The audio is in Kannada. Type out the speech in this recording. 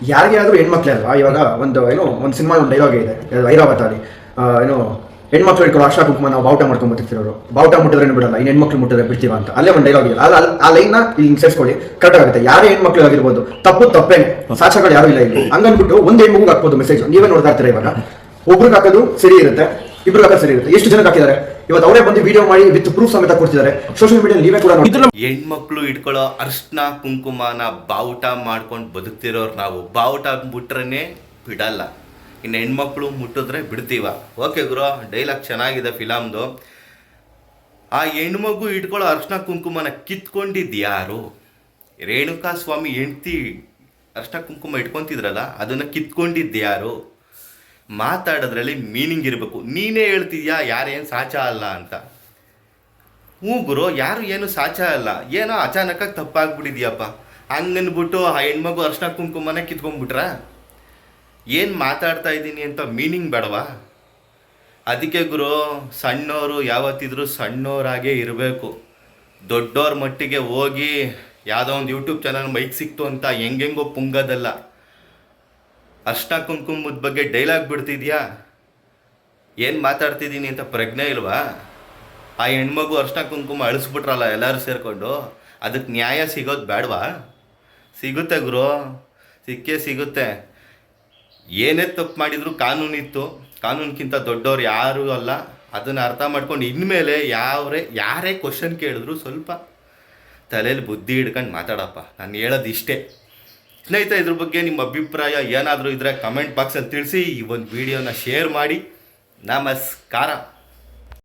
ಯಾರಿಗೆ ಆದ್ರೂ ಹೆಣ್ಮಕ್ಳೆ ಅಲ್ವಾ? ಇವಾಗ ಒಂದು, ಏನು, ಒಂದು ಸಿನಿಮಾ ಒಂದು ಡೈಲಾಗ್ ಇದೆ. ಯಾವ್ದು ಐರಾವತಾಲಿ ಏನು, ಹೆಣ್ಮಕ್ಳು ಇಟ್ಕೊಳ್ಳೋ ಅರ್ಶನ ಕುಂಕುಮ ನಾವು ಬಾವುಟ ಮಾಡ್ಕೊಂಡ್ ಬರ್ತಿರೋರು ಬಾವುಟ ಮುಟ್ಟಿದ್ರೆ ಬಿಡಲ್ಲ, ಇನ್ನು ಹೆಣ್ಮಕ್ಳು ಮುಟ್ಟಿದ್ರೆ ಬಿಡ್ತೀವ ಅಂತ. ಅಲ್ಲೇ ಒಂದು ಡೈಲಾಗ್ ಇಲ್ಲ ಅಲ್ಲ ಆ ಲೈನ್ ಇಲ್ಲಿ ಸೇರಿಸ್ಕೊಳ್ಳಿ ಕರೆಕ್ಟ್ ಆಗುತ್ತೆ. ಯಾರೇ ಹೆಣ್ಮಕ್ಳು ಆಗಿರ್ಬೋದು, ತಪ್ಪು ತಪ್ಪೇನೆ. ಸಾಕ್ಷಗಳು ಯಾರು ಇಲ್ಲ ಇಲ್ಲಿ. ಹಂಗನ್ಬಿಟ್ಟು ಒಂದು ಹೆಣ್ಮಗು ಹಾಕ್ಬೋದು ಮೆಸೇಜ್ ನೀವೇ ನೋಡ್ತಾ ಇರ್ತೀರ ಇವಾಗ? ಒಬ್ರಿಗೆ ಹಾಕೋದು ಸರಿ ಇರುತ್ತೆ. ಇಬ್ರಿಗೆ ಲೆಕ್ಕ ಸರಿ ಇರುತ್ತೆ. ಎಷ್ಟು ಜನ ಹಾಕಿದ್ದಾರೆ? ಇವತ್ತು ಅವರೇ ಬಂದು ವಿಡಿಯೋ ಮಾಡಿ ವಿತ್ ಪ್ರೂಫ್ ಸಮೇತ ಕೊಡ್ತಿದ್ದಾರೆ. ಸೋಷಿಯಲ್ ಮೀಡಿಯಾ ನೀವೇ ಕೂಡ ಹೆಣ್ಮಕ್ಳು ಇಟ್ಕೊಳ್ಳೋ ಅರ್ಶನ ಕುಂಕುಮನ ಬಾವುಟ ಮಾಡ್ಕೊಂಡು ಬದುಕ್ತಿರೋರು ನಾವು. ಬಾವುಟ ಬಿಟ್ರೇನೆ ಬಿಡಲ್ಲ. ಇನ್ನು ಹೆಣ್ಮಕ್ಳು ಮುಟ್ಟಿದ್ರೆ ಬಿಡ್ತೀವ. ಓಕೆ ಗುರು ಡೈಲಾಗ್ ಚೆನ್ನಾಗಿದೆ ಫಿಲಮ್ದು. ಆ ಹೆಣ್ಮಗು ಇಟ್ಕೊಳ್ಳೋ ಅರ್ಶನ ಕುಂಕುಮನ ಕಿತ್ಕೊಂಡಿದ್ದು ಯಾರು? ರೇಣುಕಾ ಸ್ವಾಮಿ ಹೆಂಡ್ತಿ ಅರ್ಶನ ಕುಂಕುಮ ಇಟ್ಕೊತಿದ್ರಲ್ಲ, ಅದನ್ನು ಕಿತ್ಕೊಂಡಿದ್ದು ಯಾರು? ಮಾತಾಡೋದ್ರಲ್ಲಿ ಮೀನಿಂಗ್ ಇರಬೇಕು. ನೀನೇ ಹೇಳ್ತಿದ್ಯಾ ಯಾರೇನು ಸಾಚ ಅಲ್ಲ ಅಂತ. ಹ್ಞೂ ಗುರು, ಯಾರು ಏನು ಸಾಚ ಅಲ್ಲ. ಏನೋ ಅಚಾನಕ್ಕಾಗಿ ತಪ್ಪಾಗ್ಬಿಟ್ಟಿದ್ಯಪ್ಪ. ಹಂಗನ್ಬಿಟ್ಟು ಆ ಹೆಣ್ಮಗು ಅರ್ಶನ ಕುಂಕುಮನೆ ಕಿತ್ಕೊಂಡ್ಬಿಟ್ರ? ಏನು ಮಾತಾಡ್ತಾ ಇದ್ದೀನಿ ಅಂತ ಮೀನಿಂಗ್ ಬೇಡವಾ? ಅದಕ್ಕೆ ಗುರು ಸಣ್ಣವರು ಯಾವತ್ತಿದ್ರೂ ಸಣ್ಣವರಾಗೇ ಇರಬೇಕು. ದೊಡ್ಡವ್ರ ಮಟ್ಟಿಗೆ ಹೋಗಿ ಯಾವುದೋ ಒಂದು ಯೂಟ್ಯೂಬ್ ಚಾನಲ್ ಮೈಕ್ ಸಿಕ್ತು ಅಂತ ಹೆಂಗೆಂಗೋ ಪುಂಗದಲ್ಲ. ಅರ್ಶನ ಕುಂಕುಮದ ಬಗ್ಗೆ ಡೈಲಾಗ್ ಬಿಡ್ತಿದ್ಯಾ? ಏನು ಮಾತಾಡ್ತಿದ್ದೀನಿ ಅಂತ ಪ್ರಜ್ಞೆ ಇಲ್ವಾ? ಆ ಹೆಣ್ಮಗು ಅರ್ಶನ ಕುಂಕುಮ ಅಳಿಸ್ಬಿಟ್ರಲ್ಲ ಎಲ್ಲರೂ ಸೇರಿಕೊಂಡು ಅದಕ್ಕೆ ನ್ಯಾಯ ಸಿಗೋದು ಬೇಡವಾ ಸಿಗುತ್ತೆ ಗುರು, ಸಿಕ್ಕೇ ಸಿಗುತ್ತೆ. ಏನೇ ತಪ್ಪು ಮಾಡಿದ್ರು ಕಾನೂನಿತ್ತು ಕಾನೂನಿಗಿಂತ ದೊಡ್ಡವ್ರು ಯಾರೂ ಅಲ್ಲ. ಅದನ್ನು ಅರ್ಥ ಮಾಡ್ಕೊಂಡು ಇನ್ಮೇಲೆ ಯಾವ್ರೆ, ಯಾರೇ ಕ್ವಶನ್ ಕೇಳಿದ್ರು ಸ್ವಲ್ಪ ತಲೆಯಲ್ಲಿ ಬುದ್ಧಿ ಹಿಡ್ಕೊಂಡು ಮಾತಾಡಪ್ಪ. ನಾನು ಹೇಳೋದು ಇಷ್ಟೇ ಸ್ನೇಹಿತರೆ, ಇದ್ರ ಬಗ್ಗೆ ನಿಮ್ಮ ಅಭಿಪ್ರಾಯ ಏನಾದರೂ ಇದ್ದರೆ ಕಮೆಂಟ್ ಬಾಕ್ಸಲ್ಲಿ ತಿಳಿಸಿ ಈ ಒಂದು ವಿಡಿಯೋನ ಶೇರ್ ಮಾಡಿ. ನಮಸ್ಕಾರ.